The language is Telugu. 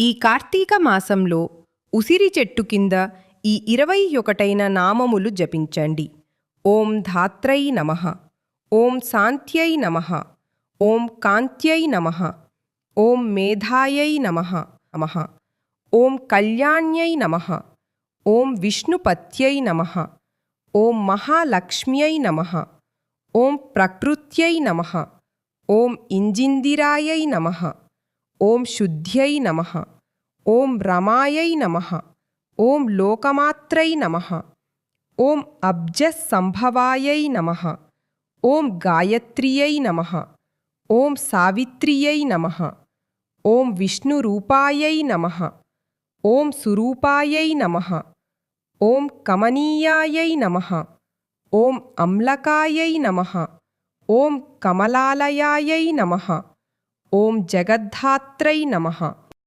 ఈ కార్తీక మాసంలో ఉసిరి చెట్టు కింద ఈ ఇరవై ఒకటైన నామములు జపించండి. ఓం ధాత్రై నమ. ఓం శాంత్యై నమ. ఓం కాంత్యై నమ. ఓం మేధాయై నమ. నమ. ఓం కళ్యాణ్యై నమ. ఓం విష్ణుపత్యై నమ. ఓం మహాలక్ష్మ్యై నమ. ఓం ప్రకృత్యై నమ. ఓం ఇంజిందిరాయై నమ. ఓం శుద్ధ్యై నమ ఓం రమాయై నమ ఓం లోకమాత్రై నమ ఓం అబ్జసంభవాయై నమ ఓం గాయత్రియై నమ ఓం సావిత్రియై నమ ఓం విష్ణురూపాయై నమ ఓం సురూపాయై నమ ఓం కమనీయాయై నమ ఓం అమ్లకాయై నమ ఓం కమలాలయాయై నమ ఓం జగద్ధాత్రై నమ